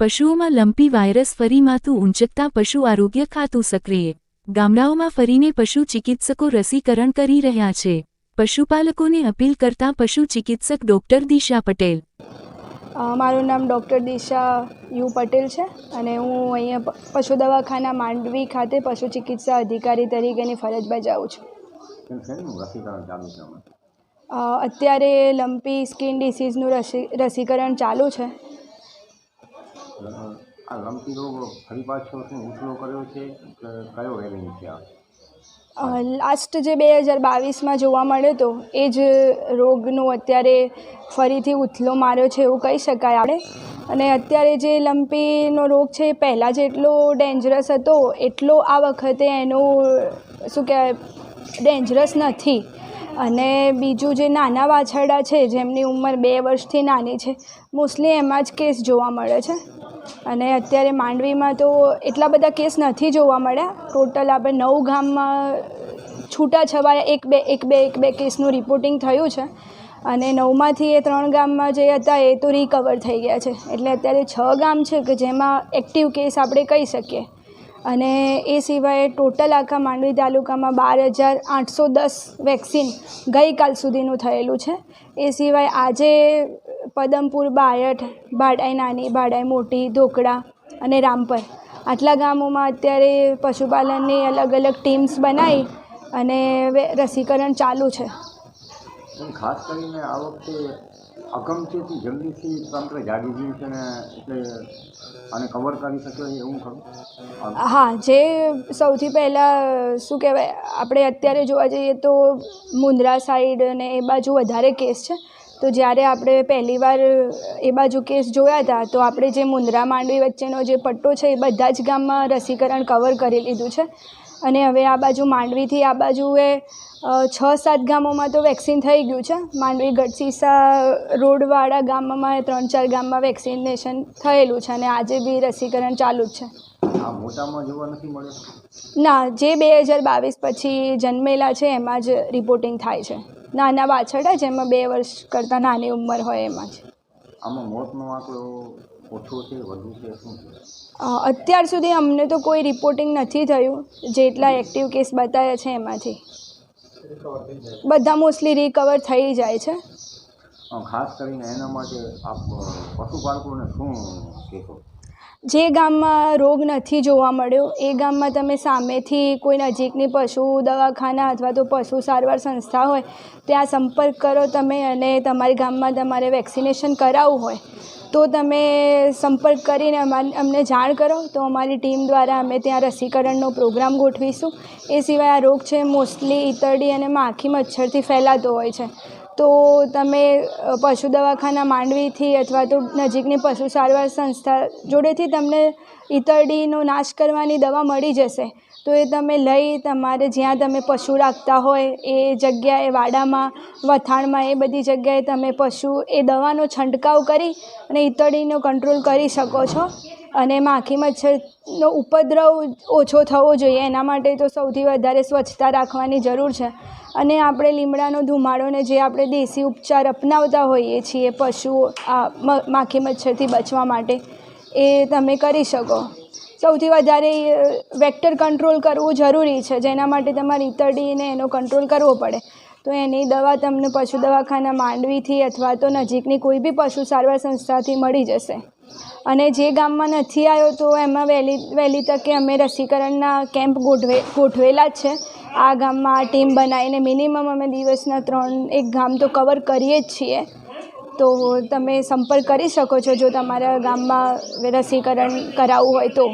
પશુઓમાં lumpy virus ફરી માથું ઊંચકતા પશુ આરોગ્ય ખાતું સક્રિય. ગામડાઓમાં ફરીને પશુ ચિકિત્સકો રસીકરણ કરી રહ્યા છે. પશુપાલકોને અપીલ કરતા પશુ ચિકિત્સક ડોક્ટર દિશા પટેલ. મારું નામ ડૉક્ટર દિશા યુ પટેલ છે અને હું અહીંયા પશુ દવાખાના માંડવી ખાતે પશુ ચિકિત્સા અધિકારી તરીકેની ફરજ બજાવું છું. અત્યારે લંપી સ્કિન ડિસીઝનું રસી રસીકરણ ચાલુ છે. આ લંપી રોગ ફરી પાછો શું ઉછળો કર્યો છે? કયો વેરિયન્ટ છે લાસ્ટ જે બે હજાર બાવીસમાં જોવા મળ્યો હતો એ જ રોગનો અત્યારે ફરીથી ઉથલો માર્યો છે એવું કહી શકાય આપણે. અને અત્યારે જે લંપીનો રોગ છે એ પહેલાં જેટલો ડેન્જરસ હતો, એટલો આ વખતે એનું શું કહેવાય ડેન્જરસ નથી. અને બીજું જે નાના વાછરડા છે, જેમની ઉંમર બે વર્ષથી નાની છે મોસ્ટલી એમાં જ કેસ જોવા મળે છે. અને અત્યારે માંડવીમાં તો એટલા બધા કેસ નથી જોવા મળ્યા. ટોટલ આપણે નવ ગામમાં છૂટા છવાયા, એક બે એક બે એક બે કેસનું રિપોર્ટિંગ થયું છે. અને નવમાંથી એ ત્રણ ગામમાં જે હતા એ તો રિકવર થઈ ગયા છે. એટલે અત્યારે છ ગામ છે કે જેમાં એક્ટિવ કેસ આપણે કહી શકીએ. અને એ સિવાય ટોટલ આખા માંડવી તાલુકામાં બાર હજાર આઠસો દસ વેક્સિન ગઈકાલ સુધીનું થયેલું છે. એ સિવાય આજે પદમપુર બાયઠ ભાડાઈ નાની ભાડાઈ મોટી, ધોકડા અને રામપર. આટલા ગામોમાં અત્યારે પશુપાલનની અલગ અલગ ટીમ્સ બનાવી અને રસીકરણ ચાલુ છે. ખાસ કરીને આ વખતે અગમચેતી જલ્દીથી તંત્ર જાગી ગયું છે ને એટલે આને કવર કરી શકે એવું ખરું? હા, જે સૌથી પહેલાં શું કહેવાય, આપણે અત્યારે જોવા જઈએ તો મુંદ્રા સાઈડ અને એ બાજુ વધારે કેસ છે. તો જ્યારે આપણે પહેલીવાર એ બાજુ કેસ જોયા હતા, તો આપણે જે મુંદ્રા માંડવી વચ્ચેનો જે પટ્ટો છે એ બધા જ ગામમાં રસીકરણ કવર કરી લીધું છે. અને હવે આ બાજુ માંડવીથી આ બાજુએ છ સાત ગામોમાં તો વેક્સિન થઈ ગયું છે. માંડવી ગઢસીસા રોડવાળા ગામમાં ત્રણ ચાર ગામમાં વેક્સિનેશન થયેલું છે અને આજે બી રસીકરણ ચાલુ જ છે. ના જે બે હજાર બાવીસ પછી જન્મેલા છે એમાં જ રિપોર્ટિંગ થાય છે. નાના વાછરડા જેમાં બે વર્ષ કરતાં નાની ઉંમર હોય એમાં જ. આમાં મોતનો આંકડો ઓછો છે વધુ છે શું અત્યાર સુધી અમને તો કોઈ રિપોર્ટિંગ નથી થયું જેટલા એક્ટિવ કેસ બતાવ્યા છે એમાંથી. બધા મોસ્ટલી રિકવર થઈ જાય છે. ખાસ કરીને એના માટે આપ પશુપાલકોને શું કહેશો? જે ગામમાં રોગ નથી જોવા મળ્યો, એ ગામમાં તમે સામેથી કોઈ નજીકની પશુ દવાખાના અથવા તો પશુ સારવાર સંસ્થા હોય, ત્યાં સંપર્ક કરો તમે અને તમારી ગામમાં તમારે વેક્સિનેશન કરાવવું હોય, તો તમે સંપર્ક કરીને અમને જાણ કરો. તો અમારી ટીમ દ્વારા અમે ત્યાં રસીકરણનો પ્રોગ્રામ ગોઠવીશું. એ સિવાય આ રોગ છે મોસ્ટલી ઈતરડી અને માખી મચ્છરથી ફેલાતો હોય છે. તો તમે પશુ દવાખાના માંડવીથી અથવા તો નજીકની પશુ સારવાર સંસ્થા જોડેથી તમને ઈતરડીનો નાશ કરવાની દવા મળી જશે. તો એ તમે લઈ, તમારે જ્યાં તમે પશુ રાખતા હોય, એ જગ્યાએ, વાડામાં, વથાણમાં, એ બધી જગ્યાએ તમે પશુ, એ દવાનો છંટકાવ કરી અને ઈતરડીનો કંટ્રોલ કરી શકો છો. અને માખી મચ્છરનો ઉપદ્રવ ઓછો થવો જોઈએ. એના માટે તો સૌથી વધારે સ્વચ્છતા રાખવાની જરૂર છે. અને આપણે લીમડાનો ધુમાડો ને જે આપણે દેશી ઉપચાર અપનાવતા હોઈએ છીએ પશુઓ, આ માખી મચ્છરથી બચવા માટે, એ તમે કરી શકો. સૌથી વધારે વેક્ટર કંટ્રોલ કરવું જરૂરી છે. જેના માટે તમારે ઈતરડીને એનો કંટ્રોલ કરવો પડે. તો એની દવા તમને પશુ દવાખાના માંડવીથી અથવા તો નજીકની કોઈ બી પશુ સારવાર સંસ્થાથી મળી જશે. અને જે ગામમાં નથી આવ્યો તો એમાં વહેલી વહેલી તકે અમે રસીકરણના કેમ્પ ગોઠવે, ગોઠવેલા છે. આ ગામમાં આ ટીમ બનાવીને મિનિમમ અમે દિવસના ત્રણ, એક ગામ તો કવર કરીએ જ છીએ. તો તમે સંપર્ક કરી શકો છો જો તમારા ગામમાં રસીકરણ કરાવવું હોય તો.